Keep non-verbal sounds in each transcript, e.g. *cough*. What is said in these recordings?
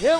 હે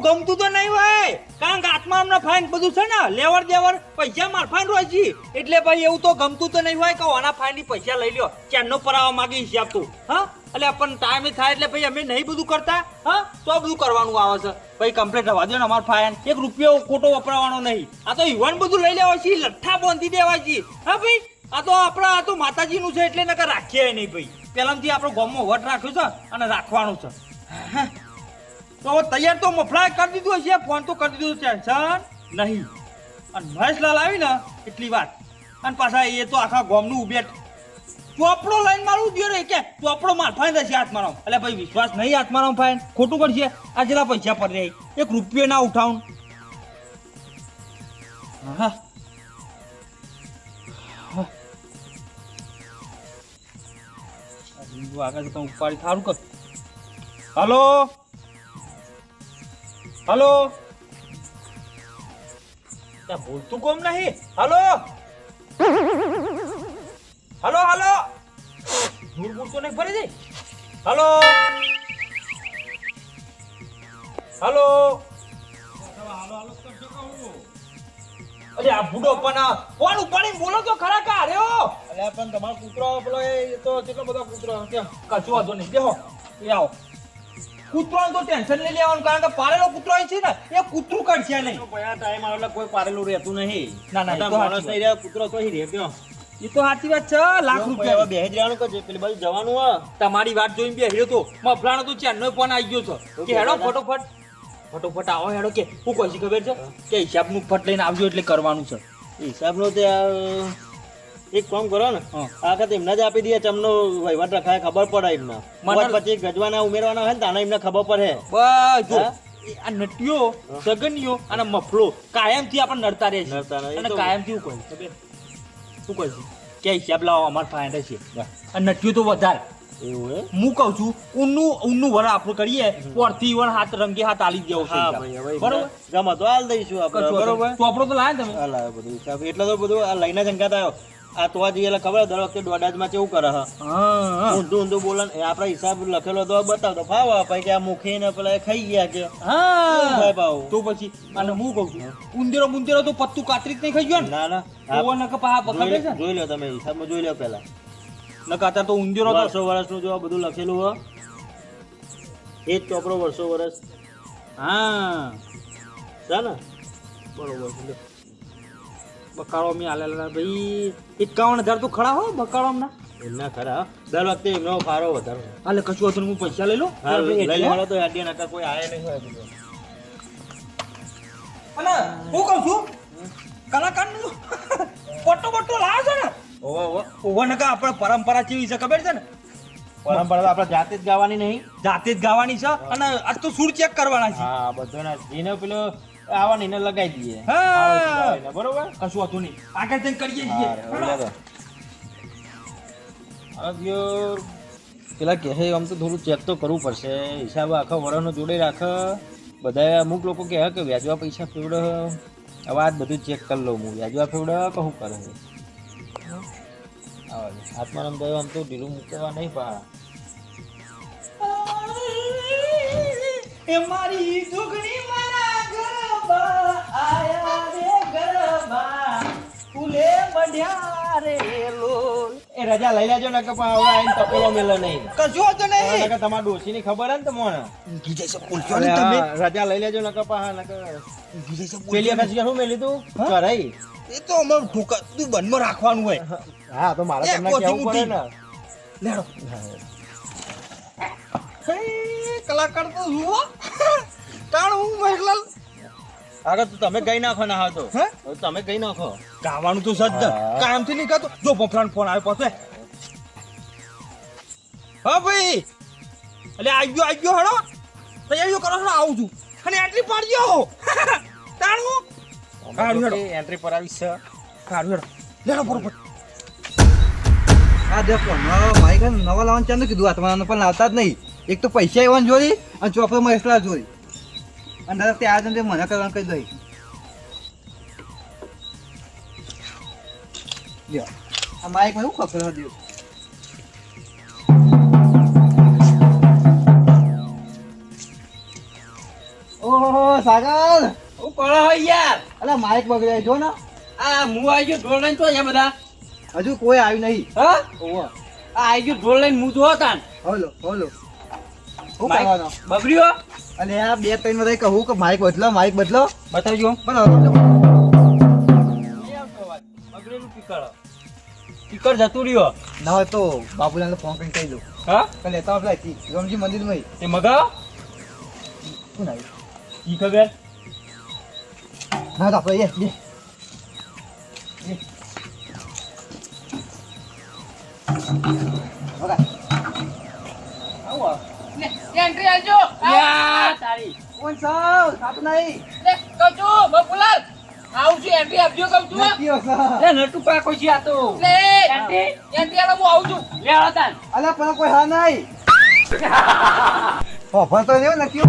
ગમતું તો નહીં હોય. કારણ કે આત્મા અમને ફાઈન બધું છે ને લેવર દેવર પૈસા માર ફાઈન હોય છે એટલે ભાઈ એવું તો ગમતું તો નહીં હોય કે આના ફાઈનની પૈસા લઈ લ્યો. ચેનનો પરાવા માગી હિસાબ તું. હા? એટલે પણ ટાઈમ થાય એટલે ભાઈ અમે નહીં બધું કરતા? હા? તો બધું કરવાનું આવે છે. ભાઈ કમ્પ્લેટ રવા દો ને અમાર ફાયન એક રૂપિયો ખોટો વપરાવાનો નહીં. આ તો યુવાન બધું લઈ લેવા છે, લઠ્ઠા બાંધી દેવા છે. હા ભાઈ? આ તો આપણા, આ તો માતાજીનું છે એટલે નકર રાખીએ નહીં ભાઈ. પહેલાંથી આપણો ગામમાં વટ રાખ્યો છે અને રાખવાનું છે. તો તૈયાર તો મફળા કરી દીધું હશે, ફોન તો કરી દીધું, ટેન્શન નહીં. અને મહેશલાલ આવી ને એટલી વાત. અને પાછા એ તો આખા ગોમનું ઉભેટ. ચોપડો લઈને મારું દિયો રે કે ચોપડો માર ફાઈન થશે હાથમાં એટલે ભાઈ, વિશ્વાસ નહીં હાથમાં ફાઈન. ખોટું કરશે. આ જેટલા પૈસા પર રહે એક રૂપિયો ના ઉઠાવું. હલો? હલો? બોલતું કોમ નહીં. હલો? Hello hello? દૂર બોલતો નહીં ફરી જઈ હલો. હલો. અરે આ બુડો પણ આ ફોન ઉપાડીને બોલો તો ખરા કા? અરે અરે પણ તમારો કૂતરો પેલો એ તો કેટલો બધો કૂતરો કેમ? કશું વાંધો નહીં. બેહો. એ આવો. કૂતરાનું તો ટેન્શન નહીં લેવાનું કારણ કે પાળેલો કૂતરો અહીં છે ને એ કૂતરું કરશે નહીં. ટાઈમ આવે કોઈ પારેલું રહેતું નહીં. ના, ના, તો માણસ નહીં રહ્યા કૂતરો તો અહીં રહે ગયો એ તો સાચી વાત છે લાખ રૂપિયા. બે હજાર રહેવાનું કે પેલી બાજુ જવાનું હા તમારી વાત જોઈને બે હેડ્યો તો મફલાણો તો ચેનનો ફોન આવી ગયો છે. કે હેડો ફટોફટ. ફટોફટ આવો હેડો કે હું કહે ખબર છે? કે હિસાબનું ફટ લઈને આવજો એટલે કરવાનું છે. હિસાબનો તે એક કામ કરો ને. આ વખતે એમને જ આપી દઈએ ચમનો વહીવટ રખાય ખબર પડે એમને. મને- પછી ગજવાના ઉમેરવાના હોય ને તાના એમને ખબર પડે. બસ જો. આ નટિયો સગનિયો અને મફલો કાયમથી આપણે નડતા રહે નડતા રહે. છે અને કાયમથી હું કહે. છે શું કહે છે? કે હિસાબ લાવો અમાર ફાયદા છે અને નટ્યું તો વધારે. એવું હું? કહું છું ઊનનું ઊનનું વર આપણે કરીએ પરથી વર હાથ રંગે હાથ આલી દેવો બરોબર? જમા તો હાલ દઈશું આપણે બરોબર. ચોપડો તો લાયા તમે. બધું એટલે તો બધું આ લઈને જંગાત આવ્યો. આ તો આજે એટલે ખબર દર વખતે દોડાજમાં કેવું કરે હા હા. ઊંધું ઊંધું બોલે ને એ હિસાબ લખેલો તો બતાવતો ભાવ પછી કે આ મુખી ને પેલા ખાઈ ગયા કે. હા. ભાઈ ભાવ. તો પછી અને હું કહું છું ઉંદેરો બુંદેરો તો પત્તું કાતરી જ નહીં ખાઈ ગયો ને? ના ના. જોઈ છે લો- જોઈ લો તમે હિસાબમાં જોઈ લો પેલા. નકર અત્યારે તો ઉંદેરો તો વર્ષો વર્ષનું જો બધું લખેલું હોય એ જ ચોપડો વર્ષો વર્ષ. હા. છે બરોબર. બકાળો મેં આલેલા ભાઈ એકાવન હજાર તો ખરા હો બકાળો ના એમના ખરા દર વખતે એમનો ફારો વધારો. હાલે કશું હતું હું પૈસા લઈ લો લઈ લેવાનો તો યાદી નકર કોઈ આયા નહીં હોય અને હું કહું છું? કલાકારનું પટ્ટો બટ્ટો લાવ છો ને? ઓવા ઓવા ઓવો નકર આપણે પરંપરા કેવી છે ખબર છે ને? પરંપરા આપણે જાતે જ ગાવાની નહીં. જાતે જ ગાવાની છે અને આજ તો સૂર ચેક કરવાના છે. હા બધાના જેને પેલો આવવાની ને લગાવી દઈએ. હા. બરોબર? કશું હતું નહીં. આગળ જઈને કરીએ છીએ. પેલા કહે આમ તો થોડું ચેક તો કરવું પડશે. હિસાબ આખો વરનો જોડે રાખ. બધા અમુક લોકો કહે કે વ્યાજવા પૈસા ફેવડ. હવે આ બધું ચેક કરી લઉં હું. વ્યાજવા ફેવડ કે શું કરે છે. આત્મારામ દયો આમ તો ઢીલું મૂકવા નહીં પા એ મારી જોગણી આયા રે ગરબા ફૂલે બઢ્યા રે લોલ એ રજા લઈ લેજો ને કે પણ હવે આઈને તપેલો મેલે નહીં. નકર તમારા ડોશીની ખબર હે ને તમને? ઊંઘી જશે બોલશો ને તમે. રજા લઈ લેજો નકર પાહા નકર ઊંઘી જશે પેલી વખત શું મેં લીધું? કરાઈ એ તો અમારું ઠોકા તું બંધમાં રાખવાનું હોય. હા તો મારે તમને કેવું પડે ને? લેડો. કલાકાર તો જુઓ. તાણ હું મહેલાલ આગળ તો તમે ગઈ નાખો ના હતો? તમે ગઈ નાખો. ગાવાનું તો સજ્જ. કામથી નીકળતો જો પફરાન ફોન આવ્યો પાસે. હા ભાઈ. એટલે આવ્યો આવ્યો હડો. તૈયારીઓ કરો છો આવું છું. અને એન્ટ્રી પાડજો *laughs* તાણું. કાઢું હેડો. એન્ટ્રી પર આવી છે કાઢું હેડો. લેડો બરોબર. આ દેખો મારી ઘરે નવા લાવવાનું ચાલુ કીધું. આ તમારા પણ લાવતા જ નહીં. એક તો પૈસા એવાનું જોડી અને ચોપડો મહેસલા જોડી. અને દાદા ત્યાં આવે મને કરવાનું કહી દઈ. લ્યો. આ માઇકમાં શું ખબર હતી ઓહો સાગર! હું કરો હોય યાર? અલા માઇક બગડ્યા જો ને. આ હું આવી ગયો ઢોલ લઈને તો અહીંયા બધા. હજુ કોઈ આવ્યું નહીં. હા? ઓહો. આ આવી ગયો ઢોલ લઈને હું જોતા હોલો હોલો. શું બગડ્યો? અને આ બે ત્રણ બધા કહું કે માઇક બદલો માઇક બદલો. બતાવજો. પીકળ. જતું રહ્યો. ના હોય તો બાબુલાલ ફોન કરીને કહી દઉં હા? કે લેતા આપણે રમજી મંદિરમાં એ મગાવ. શું ના ઈ ખબર? ના તો આપણે એ બે. એન્ટ્રી આલજો યા તારી. કોણ સાવ સાપ નહીં. લે કહું છું બપુલાલ આવું છું એન્ટ્રી આપજો કહું છું. એ નટુ પાકો છે આ તો. લે એન્ટ્રી? એન્ટ્રી આલો હું આવું છું. લે આવો તાન અલા પણ કોઈ હા નહીં. *laughs* ઓફર તો દેવ એ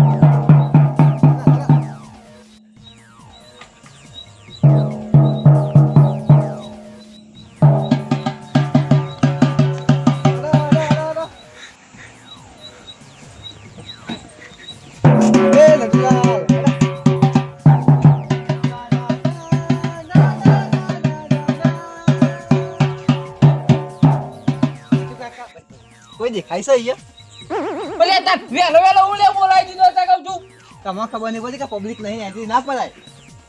છે અહીંયા? ભલે તાર વેલો વેલો હું લે બોલાવી દીધો તા કહું છું. તમને ખબર નહીં પડી કે પબ્લિક નહીં એન્ટ્રી ના પડાય.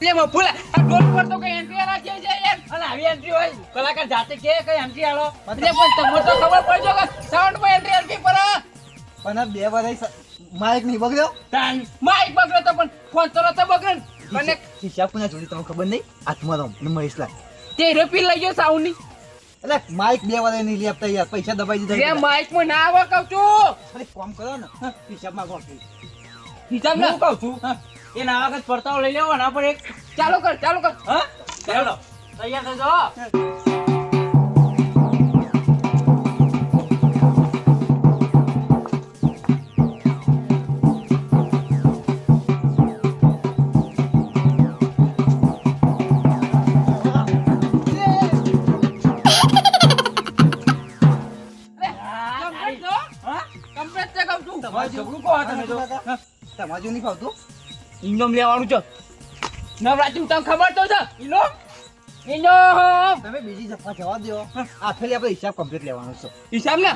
લે બપુલા આ ડોલ પર તો કઈ એન્ટ્રી આલા છે યાર અને આવી એન્ટ્રી હોય કલાકાર જાતે કે કઈ એન્ટ્રી આલો એટલે પણ તમને તો ખબર પડજો કે સાઉન્ડમાં એન્ટ્રી આલવી પડે પણ આ બે વાર માઇક નહીં બગડ્યો? તાન માઈક બગડે તો પણ ફોન તો નતો બગડે અને હિસાબ કોના જોડી તમને ખબર નહીં? આત્મારામ ને મહેશલાલ તે રેપી લઈ ગયો સાઉન્ડની. એટલે માઇક બે વાર નહીં લેપતા યાર પૈસા દબાઈ દીધા માઈકમાં ના આવા કહું છું. અરે કોમ કરો ને. હિસાબમાં કોણ હિસાબ હું ના કહું છું એ ના વખત પડતાઓ લઈ લેવો ના એક ચાલો કર ચાલો કર. હા? ચાલો. તૈયાર થઈ જાઓ તમારે જો નહીં ફાવતું. ઇન્ડોમ લેવાનું છે. નવરાત્રી તમને ખબર તો છે. ઇન્ડોમ ઇન્ડોમ તમે બીજી જફા જવા દો આ આપણે હિસાબ કમ્પ્લીટ લેવાનો છે. હિસાબ ને?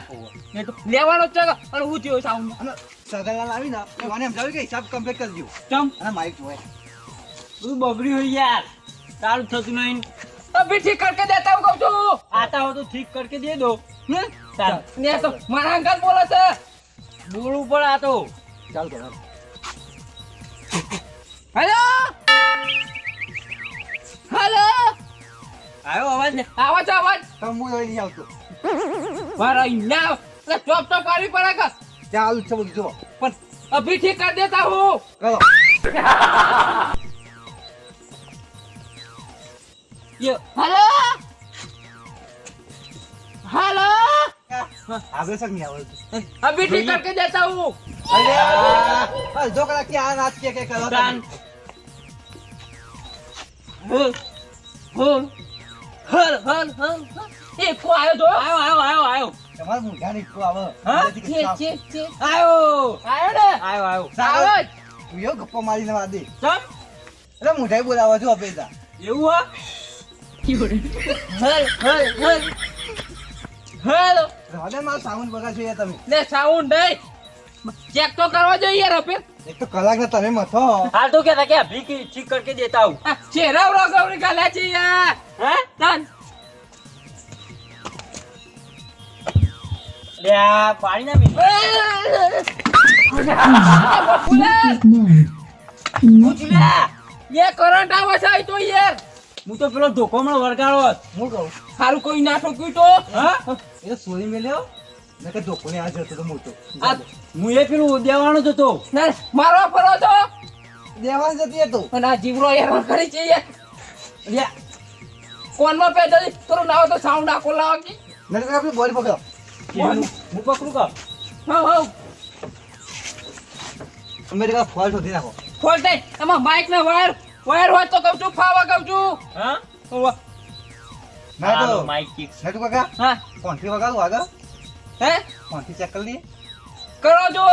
તો લેવાનો છે અને હું થયો સાઉન્ડ? અને સગાલાલ આવી ને સમજાવ્યું કે હિસાબ કમ્પ્લીટ દઉં ચમ? અને માઇક જોવે. બગડ્યું હોય યાર. સારું થતું નહીં. અભી ઠીક કરકે દેતા હું કહું છું. આતા હો તો ઠીક કરકે દે દો? ને તો મારા અંકલ બોલે છે. બોલવું પડે આ તો. ચાલ કરો ને. આવો છો અવાજ તંબુ લઈ નહીં આવતો. મારા ઇન્ના એટલે ચોપ ચોપ કરવી પડે કે? ચાલ છે બધું જો પણ અભી ઠીક કરી દેતા હું. કરો. યો. હેલો? હેલો? આગળ સર નહીં આવડતું અભી ઠીક કરકે દેતા હું. અરે જો કરા કે આ નાચ કે કે કરો હું હલ હલ હલ હલ હલ એ કો આવ્યો તો. આવ્યો આવ્યો આવ્યો આવ્યો તમારે મુંઢા નહીં તો આવે. હા? છે છે છે. આવ્યો આવ્યો ને. આવ્યો આવ્યો સાગર. આવો જ. તું યો ગપ્પા મારીને વાદે ચમ? એટલે મુંઢાઈ બોલાવા જો આપે તા. એવું હો? હલ હલ હલ હેલો રાધે મારો સાઉન્ડ બગાડશો યાર તમે. ને સાઉન્ડ નહીં. ચેક તો કરવા જોઈએ રફેલ એક તો કલાક ના તમે મથો હાલ તો કેતા કે અભી કી ઠીક કરકે દેતા હું ચહેરા રોગવણી કાલા છે યાર. હે? તન. લે પાણી ના મી લે કરંટ આવે છે તો યાર. હું તો પેલો ધોકો માં વળગાડો હું કહું. સારું કોઈ ના ઠોક્યું તો. હા? એ સોરી મેલ્યો? મેં કે ધોકો ને આ જતો તો મોટો. આ હું એ પેલું દેવાનો જ હતો. ના મારવા ફરો તો દેવાન જતી હતો અને આ જીવરો એરો કરી છે યાર કોનમાં પેદલ થોડું નાવ તો સાઉન્ડ આખો લાવો કે. નકર આપણે બોલ પકડો. હું હું પકડું કા હા હા અમેરિકા ફોલ્ટ હોતી નાખો ફોલ્ટ દે એમાં માઇક ના વાયર વાયર હોય તો કહું છું ફાવા કહું છું. હા. ના તો હાલો, માઈક ના તું કાકા હા. કોન્ટ્રી વગાડું આગળ? હે? ફોનથી ચેક કરી કરો જો.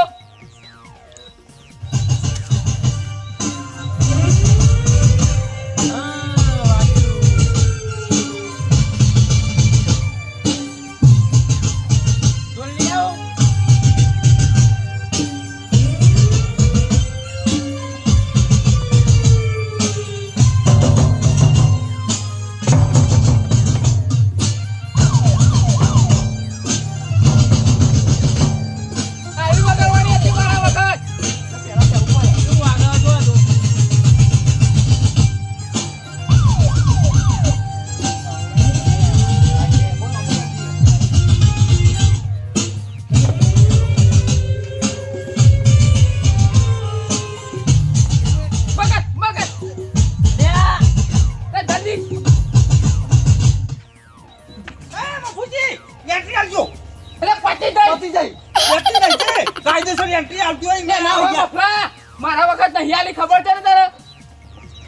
આવતી હોય લે ના હોય મફલા. મારા વખત નહીં આલી ખબર છે ને તારે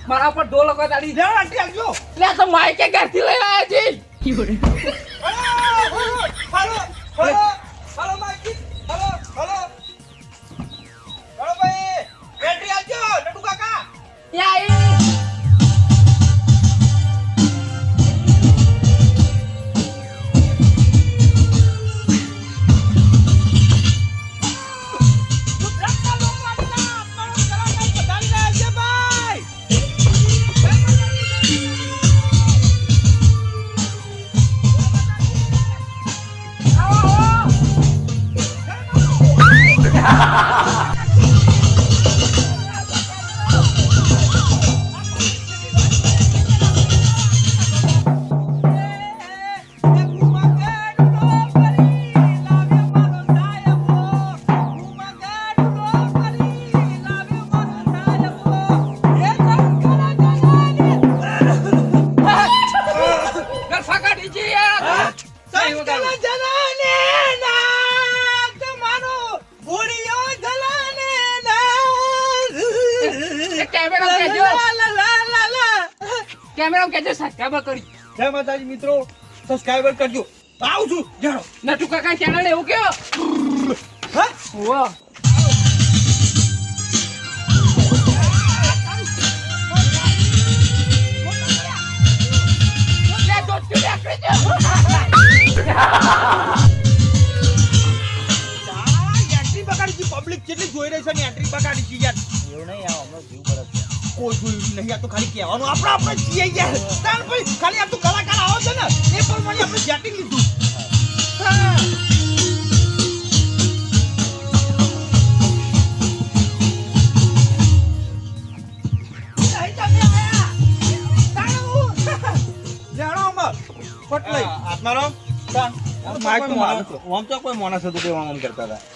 મારા પર ઢોલ વખત આડી. જા આંટી આવજો. લે તો માઈકે ઘરથી લઈ આવ્યા છી. સબસ્ક્રાઇબર કરજો. આવું છું. જાણો નટુ કાકા ચેનલ એવું કયો? હા? વાહ પબ્લિક કેટલી જોઈ રહી છે ને એન્ટ્રી બગાડી છે યાર નહીં આ તો ખાલી કહેવાનું. આપણે આપણે છીએ યાર. તાર ભાઈ ખાલી આ તો કલાકાર આવો છે ને એ પ્રમાણે આપણે સેટિંગ લીધું.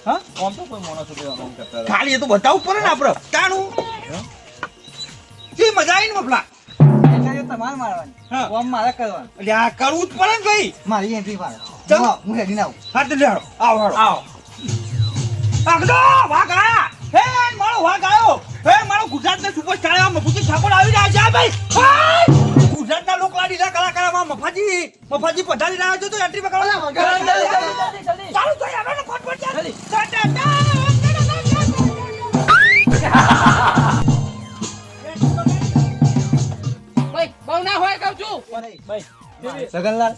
હા ખાલી એ તો બતાવવું પડે ને આપણે. તાણું. શી મજા આવી ને મફલા. એટલે તમારે મારવાની. હા. ઓમ મારે કરવાનું. એટલે આ કરવું જ પડે ને ભાઈ. મારી એન્ટ્રી મારે ચલો હું- હેડી ના આવું. હા તો લેડો આવો આવો. આગળો વાઘ આયા. હે મારો વાઘ આવ્યો હે મારો ગુજરાતના સુપરસ્ટાર એવા મફુજી ઠાકોર આવી રહ્યા છે ભાઈ. ગુજરાતના લોકલાડીના કલાકારમાં મફાજી મફાજી પધારી રહ્યા છે તો એન્ટ્રી પકડો. ચાલુ થઈ હવે ને ફટફટ ચાલ. સગનલાલ?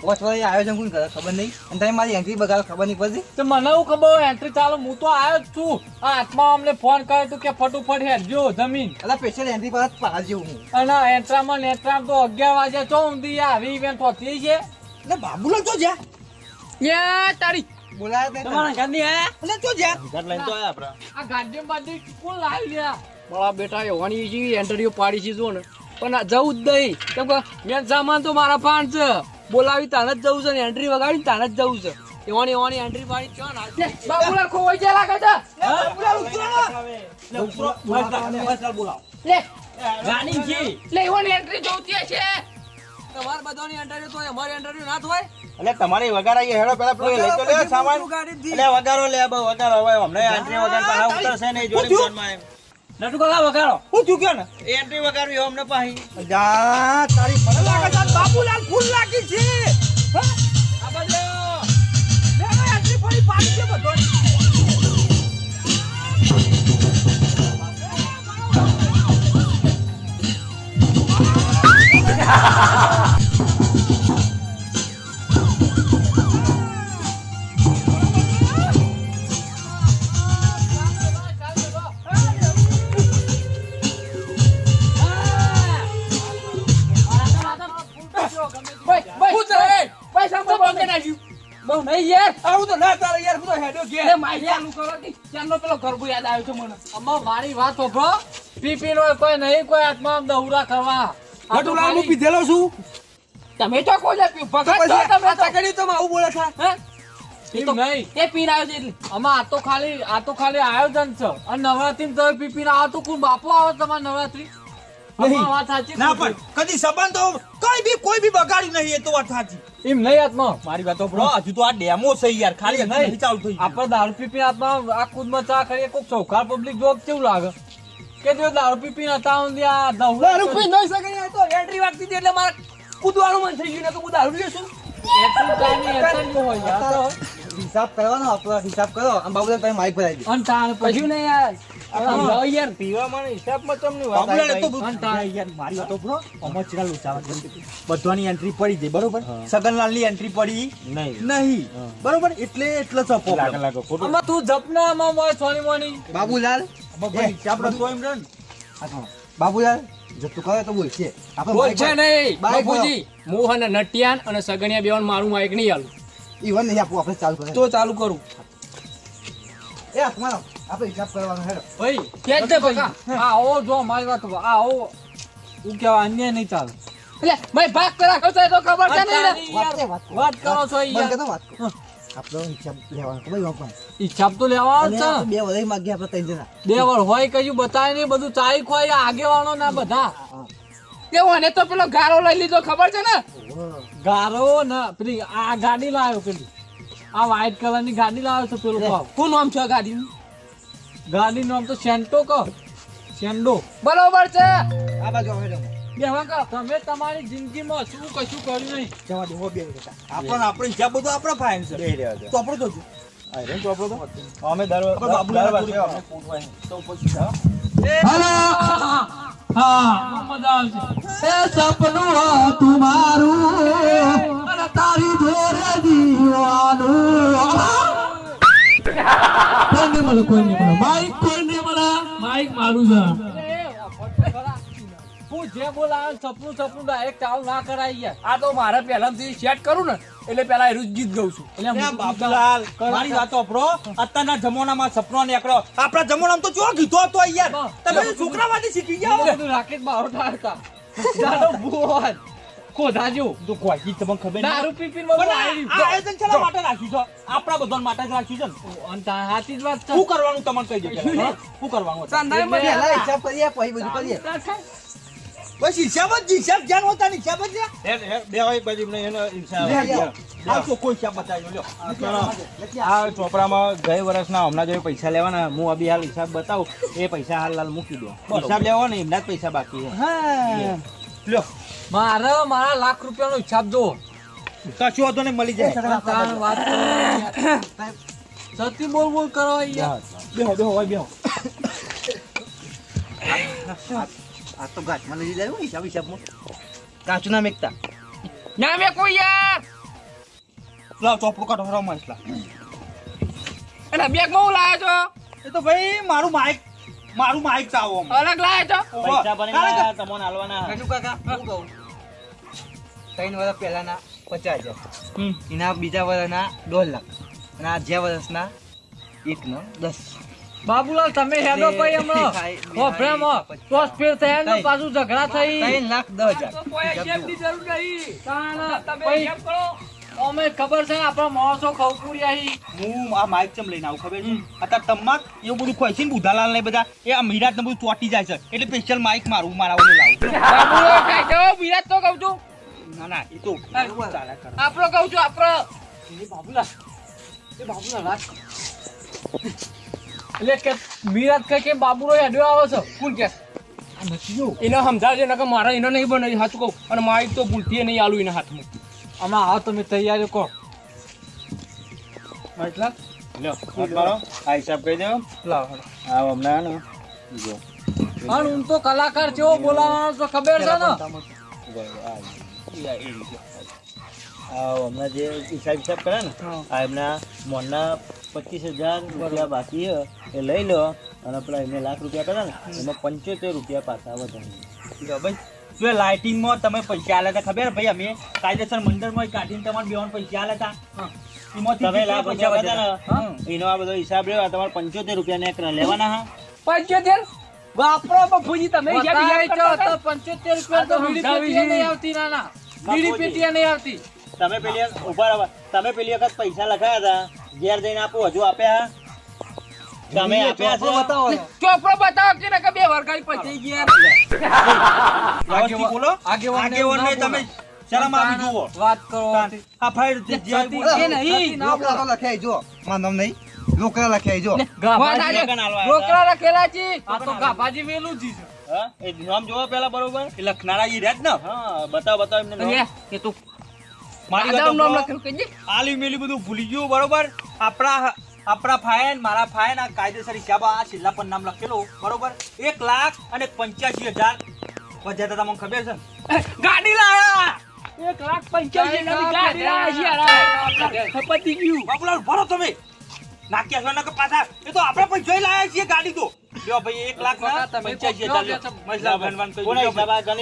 પોચ વાળી આયોજન કોણ કરે? ખબર નહીં. અને તમે મારી એન્ટ્રી બગાડો ખબર નહીં પડતી? તો મને એવું ખબર હોય એન્ટ્રી ચાલો હું તો આવ્યો જ છું. આ આત્મા અમને ફોન કર્યો તો કે ફટોફટ હેરજો જમીન. એટલે સ્પેશિયલ એન્ટ્રી પર જ પાડ હું. અને એન્ટ્રામાં ને તો અગિયાર વાગે ચો ઊંધી આવી ઇવેન્ટ હોતી છે. એટલે બાબુલાલ તો જ્યાં યા તારી. બોલાય તે તમારા ઘરની આયા એટલે તો જ્યાં ઘર લઈને તો આયા આપણા. આ ગાડી બાડી કોણ લાવી લ્યા? મારા બેટા એવાની જે પાડી છે જો ને. પણ જવું જ નહીં. કેમ કે મેં સામાન તો મારા પાન છે. બોલાવી તાને જ જવું છે ને એન્ટ્રી વગાડી તાને જ જવું છે. એવાની એવાની એન્ટ્રી પાડી ક્યાં ના બાબુલા ખોવાઈ ગયા લાગે છે? બાબુલાલ ઉતરો ને. ફર્સ્ટ બોલાવો. લે. રાણી જી લે એવાની એન્ટ્રી જોતી છે તમાર બધાની એન્ટ્રી તો અમારી એન્ટ્રી ના થાય એટલે તમારી વગાર આઈ હેડો પેલા પેલો લઈ તો લે સામાન. એટલે વગારો લે બહુ વગારો હવે અમને એન્ટ્રી વગાર પાછા ઉતરશે નહીં જોડી પૂછ્યું? નટુ કાકા વગાડો. હું ચૂક્યો ને? એન્ટ્રી વગાડવી અમને પાહી. જા તારી મને લાગે છે બાબુલાલ ફૂલ લાગી છે. હા? આ બાજુ લે, આટલી ફરી પાડી છે બધો. શું તો બહુ નહીં યાર. આવું તો ના ચાલે યાર હું તો હેડ્યો ઘેર. મારી ચાલુ કરો ચાલનો પેલો ગરબો યાદ આવ્યો છે મને. આમાં મારી વાત હોભળો. પીપીનો કોઈ નહીં કોઈ હાથમાં દહુરા કરવા. આ તો હું પીધેલો છું તમે તો કોઈ લે પી- તો ભગત પછી છો તમે ચકડી તો આવું બોલે છે હે? એ તો- નહીં એ પીને આવ્યો છે એટલે. આમાં આ તો ખાલી આ તો ખાલી આયોજન છે અને નવરાત્રી તમે પીપીને આવો તો કોણ બાપુ આવે તમારે નવરાત્રી આમાં વાત સાચી ના પણ કદી સંબંધો કઈ બી કોઈ બી બગાડ્યું નહીં એ તો વાત સાચી. એમ નહીં આત્મા. મારી વાતો બ્રો હજુ તો આ ડેમો છે યાર ખાલી નહીં. નહીં. ચાલુ થઈ આપણે દારૂ પીપી આત્મા આ કુદમાં ચા કરીએ કોક ચોખાર પબ્લિક જોબ કેવું લાગે? કે જો દારૂ પીપી હતા ઊંધી આ દારૂ પી નહીં શકે તો એન્ટ્રી વાગતી એટલે મારે કૂદવાનું મન થઈ ગયું ને તો હું દારૂ લેશું એટલું ટાઈમ એટલું હોય યાર હિસાબ કરવાનો આપણો હિસાબ કરો. અને બાબુ તમે માઇક ભરાઈ દો અને પછી નહીં યાર. યાર પીવામાં હિસાબમાં તમને વાત બાબુલાલ તો યાર, યાર, મારી વાતો બ્રો આમાં ચેલા બધાની એન્ટ્રી પડી જાય બરોબર? સગનલાલની એન્ટ્રી પડી. નહીં. નહીં. બરોબર? એટલે એટલે જ લાગે લાગે આમાં તું જપના આમાં મોય સોની મોની બાબુલાલ એમ આપણે બોલ છે નહીં. મોહન નટિયાન અને સગનિયા બેવાન મારું માઇક નહીં આલું ઈવન નહીં આપણે ચાલુ કરું તો ચાલુ કરું. એ હાથમાં આપણે હિસાબ કરવાનો હેડો. ભાઈ કે જ ભાઈ. આ આવો જો મારી વાત આ આવો. હું કેવા અન્ય નહીં ચાલે. એટલે ભાઈ ભાગ કરા કહો તો ખબર છે નહીં ને વાત કરે, છો યાર. વાત કરો. આપણો હિસાબ લેવાનો ખબર છે બાપા? હિસાબ તો લેવાનો છે. બે વરસ માંગીએ આપણે ત્રણ જણા. બે વાર હોય કયું બતાય નહીં બધું ચાઈ ખોય આગેવાનો ના બધા. કે મને તો પેલો ગારો લઈ લીધો ખબર છે ને? ગારો ના પેલી આ ગાડી લાવ્યો પેલી. આ વ્હાઈટ કલરની ગાડી લાવ્યો છે પેલો શું નામ છે ગાડીનું? ગાડી નામ તો સેન્ટો કહો. સેન્ડો. બરોબર છે? આ બાજુ આવો હેડો. બેહવા તમે તમારી જિંદગીમાં શું કશું કર્યું નહીં. જવા દો બે. આપણો આપણો આપણો ફાઇન છે. બે રહ્યા તો આપણો તો? અમે દર આપણે બાબુલાલ દર વર્ષે પૂરી પૂછવાય તો પછી જાઓ. હા મજા આવશે. માઈક મારું છે હું જે બોલાવે સપનું સપનું ડાયરેક્ટ ચાલુ ના કરાય યાર. આ તો મારે પહેલાથી સેટ કરું ને એટલે પેલા એનું જ ગીત ગઉં છું. એટલે એ મારી વાતો બ્રો અત્યારના જમાનામાં સપનો નીકળો આપણા જમાનામાં તો જો ગીતો હતો યાર? તમે છોકરાવાદી શીખી ગયા જાડો ભુવન. ખોદા જો તો કોઈ તમને ખબર દારૂ પી પીને બધું પણ આ- આવી આ આયોજન શેના માટે રાખ્યું છે? આપણા બધા માટે જ રાખ્યું છે ને? અને તા સાચી જ વાત છે. શું કરવાનું તમને કહી દે શું કરવાનું? મને હિસાબ કરીએ પછી બધું કરીએ. બસ હિસાબ જ હિસાબ જ્યાં હોતા ને હિસાબ જ છે. હેડ, હેડ, બે હોય પછી એનો હિસાબ લે, લે. લ્યો. આ તો કોઈ હિસાબ બતાવ્યો લ્યો. આ ચોપડામાં ગઈ વર્ષના હમણાં જે પૈસા લેવાના હું અભી હાલ હિસાબ બતાવું એ પૈસા હાલ હાલ મૂકી દો. હિસાબ લેવાનો ને એમના જ પૈસા બાકી છે. લ્યો. મારે મારા લાખ રૂપિયાનો હિસાબ જો કશું હતો ને મળી જાય. સતી બોલ બોલ કરો યાર બેહો બેહો હોય બેહો. આ તો ઘાટમાં લઈ જાય હિસાબ હિસાબ હિસાબમાં. કાચું ના મેકતા. ના મેં કોઈ યાર. લાવ ચોપડું કાઢો હરાવ માસલા એટલે બેગમાં હું લાવ્યો એ તો ભાઈ મારું માઇક મારું માઇક ચાવો અલગ લાવ્યો છો પૈસા ભરીને લાયા, તમને હાલવાના. કાચું કાકા હું કહું? ત્રણ વર્ષ પહેલાના પચાસ હજાર. એના બીજા વર્ષના દોઢ લાખ. અને આ જે વર્ષના એકનો દસ. બાબુલાલ તમે હેડો ભાઈ હમણાં. *laughs* હો પ્રેમ હો. તો સ્પીડ થયા ને પાછું ઝઘડા થઈ. 3 લાખ દસ હજાર. તો કોઈ હિસાબની જરૂર નહીં. તાણ. તમે ભાઈ કરો. અમે ખબર છે ને આપણા માણસો ખવકુરિયા હી. હું આ માઇક ચમ લઈને આવું ખબર છે? અત્યારે તમાક એવું બધું ખોય છે ને બુધાલાલ ને બધા એ આ મીરાત ને બધું ચોટી જાય છે. એટલે સ્પેશિયલ માઇક મારું મારા ઓલે લાવું. વિરાટ તો કહું છું. ના ના એ તો આપણો કહું છું આપણો. બાબુલા એ બાબુલા રાત એટલે કે મીરાત કહે કે બાબુનો હેડ્યો આવે છે કોણ કે. એને સમજાવજે નકર મારા એનો નહીં બનાવી સાચું કહું. અને મારી તો ભૂલથી નહીં આલું એના હાથમાં. આમાં આવો તમે તૈયારી કહો મતલબ લ્યો હાથ મારો આ હિસાબ કહી દો લાવો. આ હમણાં ને જો. પણ હું તો કલાકાર જેવો બોલાવવાનો તો ખબર છે ને. હમણાં જે હિસાબ હિસાબ કરે ને આ એમના મોનના પચીસ હજાર રૂપિયા બાકી એ લઈ લો અને પેલા એમને લાખ રૂપિયા કરે ને એમાં પંચોતેર રૂપિયા પાછા વધારે. ભાઈ. જો લાઇટિંગમાં તમે પૈસા આલ્યા હતા ખબર? ભાઈ અમે કાયદેસર મંડળમાં કાઢીને તમારે બેવાને પૈસા આલ્યા હતા. તમે કેટલા પૈસા રૂપિયા વધ્યા હતા ને એનો આ બધો હિસાબ રહ્યો તમારે પંચોતેર રૂપિયા ને એક લેવાના હા. પંચોતેર? બાપરો બપુજી તમે હિસાબ બતાય હિસાબ કરતા તો હતા? પંચોતેર રૂપિયા તો નહીં આવતી ના ના. બીડી નહીં આવતી. તમે પેલી ઊભા તમે પેલી વખત પૈસા લખાયા હતા ઘેર જઈને આપો હજુ આપ્યા તમે આપ્યા છે? બતાવો ચોપડો બતાવો કે નકર બે વરગાડી પચી ગયા વ્યવસ્થિત બોલો. આગેવાનને ના તમે શરમ આવી જુઓ. વાત કરો. આ ફાઈલ જે- જતી કે નહીં લોકરા તો લખ્યા જો મારું નામ નહીં. લોકરા લખાઈ જો રોકડા રાખેલા છે. આ તો ગાભાજી વેલું જી છે. હા? એ નામ જોવો પેલા બરોબર. એ લખનારા ઈ રેત ને? હા બતાવ બતાવ એમને નામ. એ તું મારી નામ. લખેલું કહીએ આલી મેલી બધું ભૂલી ગયું બરોબર? આપણા આપણા ફાયન મારા ફાયન આ કાયદેસર હિસાબ આ છેલ્લા પર નામ લખેલો બરોબર? એક લાખ અને પંચ્યાસી હજાર. વધ્યા હતા તમને ખબર છે ગાડી લાયા! એક લાખ પંચ્યાસી ગાડી લાયા. પતી ગયું. બાપુલાલ ભરો તમે. નાખ્યા છો નકર પાછા? એ તો આપણે જોઈ લાયા છીએ ગાડી તો. લ્યો ભાઈ એક લાખ ના પંચ્યાસી હજાર લ્યો.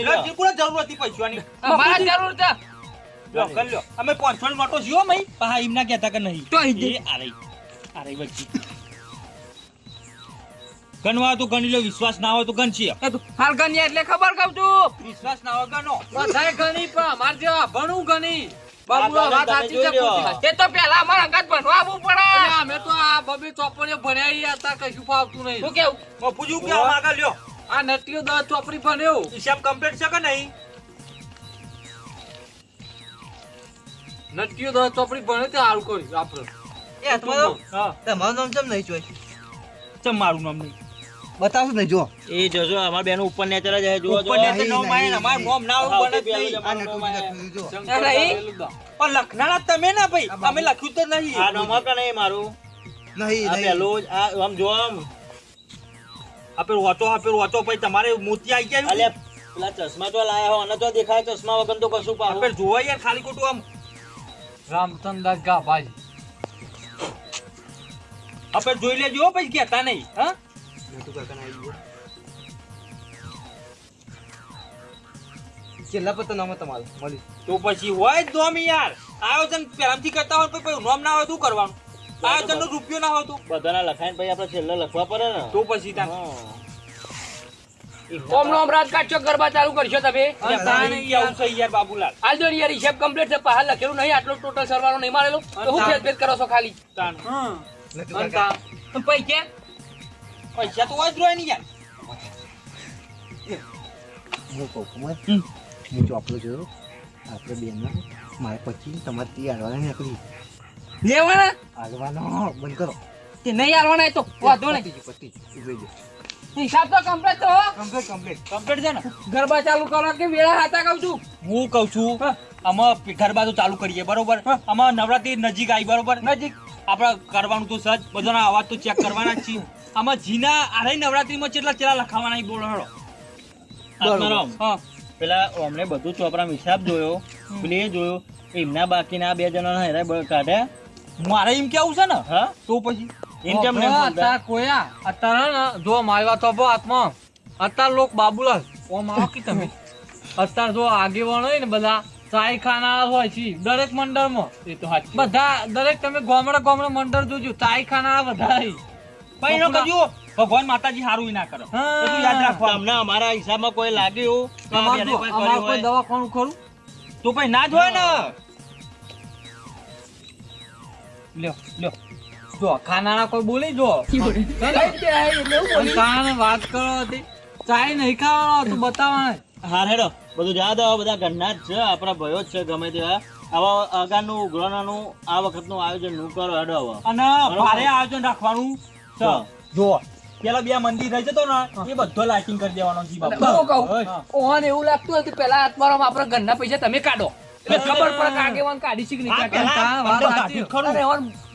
લ્યો પૂરા જરૂર હતી પૈસાની અમારા જરૂર છે. લ્યો, ગણ લ્યો. અમે પાંચસો ની નોટો જીવો એમ કહેતા કે નહીં. તો એ આ રહી. આ રહી ગણવા તો ગણી લો વિશ્વાસ ના હોય તો ગણશી હાલ ગણી એટલે ખબર કહું છું. વિશ્વાસ ના હોય ગણો. બધાય ગણી પણ અમાર જેવા ભણું ગણી. બાબુનો આ વાત સાચી છે જોઈ લ્યો. ખોટી. એ તો પેલા અમારા અંગાત ભણવા આવવું પડે. અમે તો આ બબે ચોપડીઓ ભણ્યા હતા કશું ફાવતું નહીં. શું કેવું? પૂછ્યું કે આમ આગળ લ્યો. આ નટીઓ દસ ચોપડી ભણ્યો. હિસાબ કમ્પ્લીટ છે કે નહીં? નટીઓ દસ ચોપડી ભણે તે સારું કર્યું આપણે એ તમારો? હા. તમારું નામ કેમ નહીં જોઈ ચમ મારું નામ નહીં? બતાવશો નહીં જો એ જોજો અમારા બેન ઉપર ને ચલા જાય ઉપર જો. ને તે નામ આયા ને, અમારું નામ ના હા, હોય તે બને જ પેલું નહીં. જ આ અમારું નામ નટુ આયા. લખેલું જો પણ લખનારા તમે ના ભાઈ. અમે લખ્યું તો નહીં. આ નામ હકે નહીં મારું. નહીં આ નહીં. જ આ આમ જો આમ. આપેલ પેલું વાંચો આ પેલું વાંચો ભાઈ તમારે મોતી આવી ગયા અલ્યા પેલા ચશ્મા તો લાયા હો અને તો દેખાય ચશ્મા વગર તો કશું આ જોવાય જોવા યાર ખાલી ખોટું આમ. રામચંદ્ર ગાભાજી આપણે જોઈ લેજો હો, પછી કહેતા નહીં હા. છેલ્લા તો નામ તમારું મળ્યું તો પછી હોય જ નોમ યાર. આયોજન પહેલાથી કરતા હોય પછી નોમ ના હોય શું કરવાનું? આયોજન નો રૂપિયો ના હોય તો? બધાના લખાઈને પછી આપણે છેલ્લા લખવા પડે ને. તો પછી હા. ઓમ નોમ રાત કાઢશો ગરબા ચાલુ કરશો તમે? આવું છે યાર બાબુલાલ. હાલ જો યાર હિસાબ કમ્પ્લીટ છે પણ હાલ લખેલું નહીં આટલો ટોટલ સરવાળો નહીં મારેલો. તો હું ફેર ફેર કરો છો ખાલી. તાન નટુ અને કાકા તા- પૈસા પૈસા તો જ રોય ને યાર. હું કહું કુમાર હું ચોપડો જોયો આપણે બેન મારે પછી તમારે તે હાલવાના નીકળી લેવાના? હાલવાનો બંધ કરો. તે નહીં હાલવાના તો વાંધો નહીં. ગયું, પતી. જોઈ હિસાબ તો કમ્પ્લીટ તો. કમ્પ્લીટ કમ્પ્લીટ કમ્પ્લીટ છે ને? ગરબા ચાલુ કરો કે વેળા હાથા કહું છું? હું કહું છું આમાં ગરબા તો ચાલુ કરીએ બરોબર? આમાં નવરાત્રી નજીક આવી બરોબર? નજીક. આપણે કરવાનું તો સજ બધાના અવાજ તો ચેક કરવાના જ છીએ. આમાં જીના આરે નવરાત્રીમાં કેટલા ચેલા લખાવાના બોલો હેડો. પેલા અમને બધું ચોપરા હિસાબ જોયો પેલી જોયો એમના બાકીના બે જણા હેરા કાઢ્યા મારે એમ કેવું છે ને? હા? તો પછી? એમ કેમ નહીં અત્યારે કોયા અત્યારે ને જો મારી વાત સાંભળો આત્મા અત્યારે લોક બાબુલાલ ઓમ આવો કે તમે? *laughs* અત્યારે જો આગેવાન હોય ને બધા ચાય ખાના હોય છે દરેક મંડળમાં. એ તો સાચી બધા દરેક તમે ગામડે ગામડે મંડળ જોજો ચાય ખાના બધા છે. ભાઈ નો કહેજો ભગવાન માતાજી હારું ના કરે. હા. યાદ રાખવાનું. તમને અમારા હિસાબમાં કોઈ લાગ્યું કોઈ? દવાખાનું ખરું? તો ભાઈ ના જ હોય ને. લ્યો લ્યો. જો ખાનાના કોઈ બોલી જો. *laughs* ખાનાને વાત કરો હતી ચાય નહીં ખાવાનો તું બતાવવાના. હા હેડો. બધું જા દો બધા ઘરના જ છે આપણા ભયો જ છે ગમે તેવા આવા અગાનું ઉઘરાણાનું આ વખતનું આયોજનનું કરો હેડો હવે. અને ભારે આયોજન રાખવાનું છે. જો પેલા બે મંદિર રહી જતો ને એ બધો લાઇટિંગ કરી દેવાનો છે બાપા. હું કહું ઓહન એવું લાગતું હતું પેલા આત્મારામ આપણા ઘરના પૈસા તમે કાઢો. ખબર પડે આગેવાન કાઢી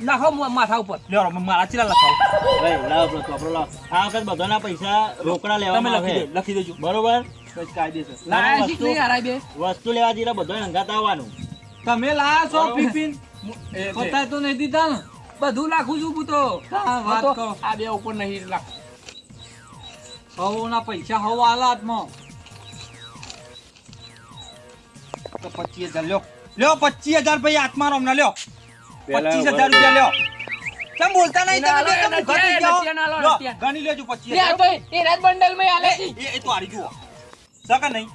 નાખો માથા ઉપર. લ્યો, મારા ચીલા લખાવો. ભાઈ લાવ આપણો લાવ. આ વખત બધાના પૈસા રોકડા લેવા આવે. લખી દેજો. બરોબર? પછી કાયદેસર લાયા છે વસ્તુ- નહીં હારાય બે. વસ્તુ લેવા દીધા બધો હંગાત આવવાનું. તમે લાયા છો પીપીન. પતાય તો નહીં દીધા ને. બધું લાખું છું પૂતો વાત કરો. આ બે ઉપર નહીં લાખ. હવોના પૈસા હવો આલા હાથમાં તો પચીસ હજાર લ્યો. લ્યો પચીસ હજાર ભાઈ આત્મારામ ના લ્યો. પચીસ હજાર રૂપિયા લ્યો. કેમ બોલતા નહીં તમે. ગણી લેજો પચીસ હજાર. એ રાત બંડલમાં આલે એ એ તો હારી જુઓ. સકા નહીં?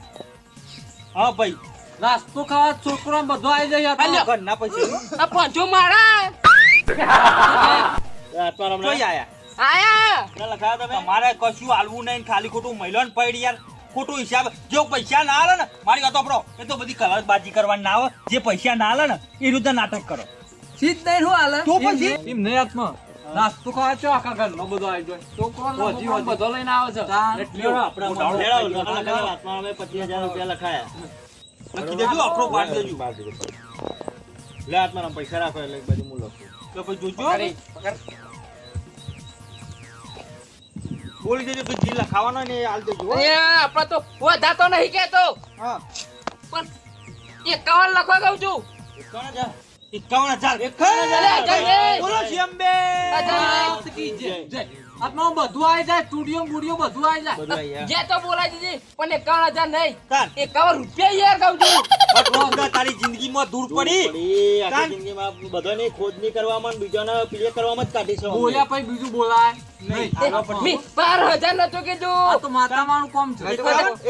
હા ભાઈ. નાસ્તો ખાવા છોકરો બધો આવી જાય ઘર ના પૈસા પાંચો મારા. આયા. આયા. ના લખાયા તમે. તમારે કશું હાલવું નહીં ખાલી ખોટું મહિલાને પડી યાર. ખોટું હિસાબ. જો પૈસા ના આલે ને મારી વાત આપણો એ તો બધી કલાબાજી કરવાની ના આવે. જે પૈસા ના આલે ને એ રીતે નાટક કરો. સીધ નહીં શું હાલે? તો પછી એમ નહીં હાથમાં. નાસ્તો ખાવા છો આખા ઘરનો બધો આવી જાય હોજી, છોકરાનો હોજી. બધો લઈને આવે છે. તાન. આપણે આત્મારામે પચીસ હજાર રૂપિયા લખાયા. લખી દેજો આપણો પાડ દેજો. લે આત્મારામ પૈસા રાખો એટલે બધું હું લખું. તો પછી જોજો. બોલી દેજો કે જી લખાવાનો ને હાલ દેજો આપણે તો વધા દાતો નહીં કેતો હા. પણ એકાવન લખવા કહું છું. એકાવન હજાર. એકાવન હજાર. બોલો જય. હાથમાં બધું આવી જાય સ્ટુડિયો બુડિયો બધું આવી જાય. જે તો બોલાય દીધી પણ એકાવન હજાર નહીં. એકાવન રૂપિયા યાર કહું છું. તારી જિંદગીમાં દૂર પડી. જિંદગીમાં બધાની ખોદની કરવામાં ને બીજાને ક્લિયર કરવામાં જ કાઢી અમે. બોલ્યા પછી બીજું બોલાય. બાર હજાર નતો કીધું. તો માતામાનું કામ છે.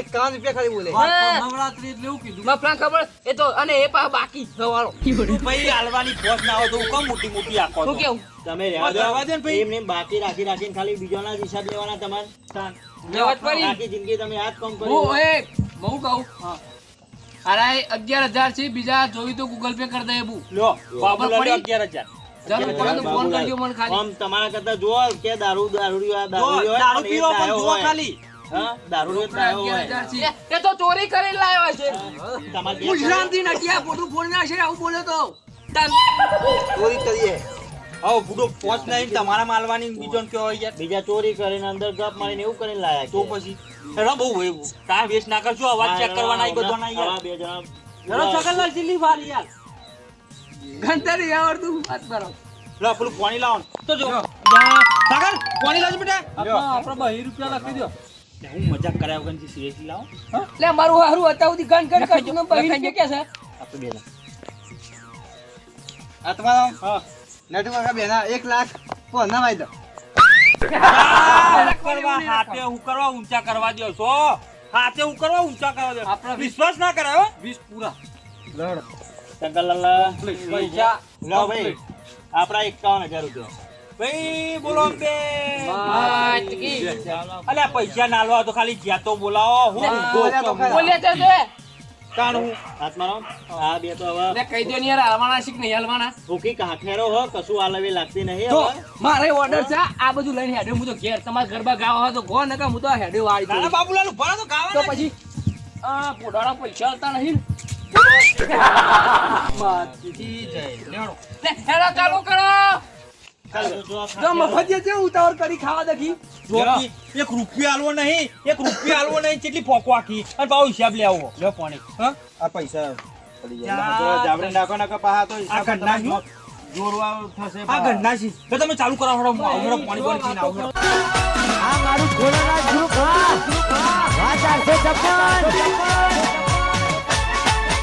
એકાવન રૂપિયા ખાલી બોલે. વાત હા. તો નવરાત્રી એટલે એવું કીધું. મફલા ખબર? એ તો અને એ પા બાકી સવાળો ભાઈ હાલવાની ફોજ ના હોય તો હું કેમ મોટી મોટી આખો શું કેવું? તમે રહેવા દો. કરવા દે ભાઈ. એમને બાકી રાખી રાખીને ખાલી બીજાના જ હિસાબ લેવાના તમારે. લેવા પડી. આખી જિંદગી તમે આજ કામ હું કર્યું એ હું કહું. અરે અગિયાર હજાર છે બીજા જોઈ તો ગૂગલ પે કરી દે એવું લ્યો બાબુલાલ પડી? અગિયાર હજાર. ફોન કરજો મને ખાલી. આમ તમારા કરતા જો કે દારૂ દારૂડિયો આ હોય, દારૂ પીવો પણ જો ખાલી. હા, દારૂડિયો જ હોય. એ તો ચોરી કરીને લાવ્યો છે. તમારે ગુજરાતી આ ખોટું ફોન ના છે આવું બોલે તો. ચોરી કરીએ. આવો બુડો પોચ નહીં તમારા માલવાની બીજો કયો હોય યાર? બીજા ચોરી કરીને અંદર ગપ મારીને એવું કરીને લાયા તો પછી? એનો બહુ હોય ટાઈમ વેસ્ટ ના કરશો અવાજ ચેક કરવાના એ બધો ના યાર? બે જણા. જરા સકલલાલ જલ્દી વાળી યાર. ગણતરી આવડતું વાત કરો. લો પેલું પાણી લાવો તો જો. સાગર પાણી લાવજો બેટા. હાથમાં બહી રૂપિયા લખી દો હું મજાક કરાય વગર સિરિયસલી લાવો? લે મારું હારું અત્યાર ગણ ગણ કરતું ને બહી રૂપિયા કે છે? આપણે બે આ તમારો નટુ કાકા બેના એક લાખ પોના વાઈ દો. કરવા હાથે હું કરવા ઊંચા કરવા દો છો? હાથે હું કરવા ઊંચા કરવા દો આપણા વિશ્વાસ ના કરાયો 20 પૂરા. શંકરલાલા, પૈસા લો ભાઈ. આપણા એકાવન હજાર રૂપિયા ભાઈ બોલો બે. અલ્યા પૈસા નાલવા તો ખાલી જ્યાં તો બોલાવો. હું. બોલે તો આ બે તો હવે કહી દો યાર હાલવાના શીખ નહીં હાલવાના. ભૂખી કાઠેરો હો કશું આલવી લાગતી નહીં તો મારે ઓર્ડર છે આ બધું લઈને હેડ્યો. હું તો ઘેર તમારા ગરબા ગાવા હોય તો ગો નકા હું તો હેડ્યો વાળી બાબુલાલ રહો તો તો પછી આ પોડાના પૈસા આવતા નહીં ઉતાવળ કરી ખાવા દખી એક રૂપિયો આલવો નહીં એક રૂપિયો આલવો નહીં કેટલી ફોકો અને ભાવ હિસાબ લે આવો લે પાણી હા પૈસા જાવડે નાખો નાખો પાહા તો તમે ચાલુ કરાવો હડો હડો પાણી હા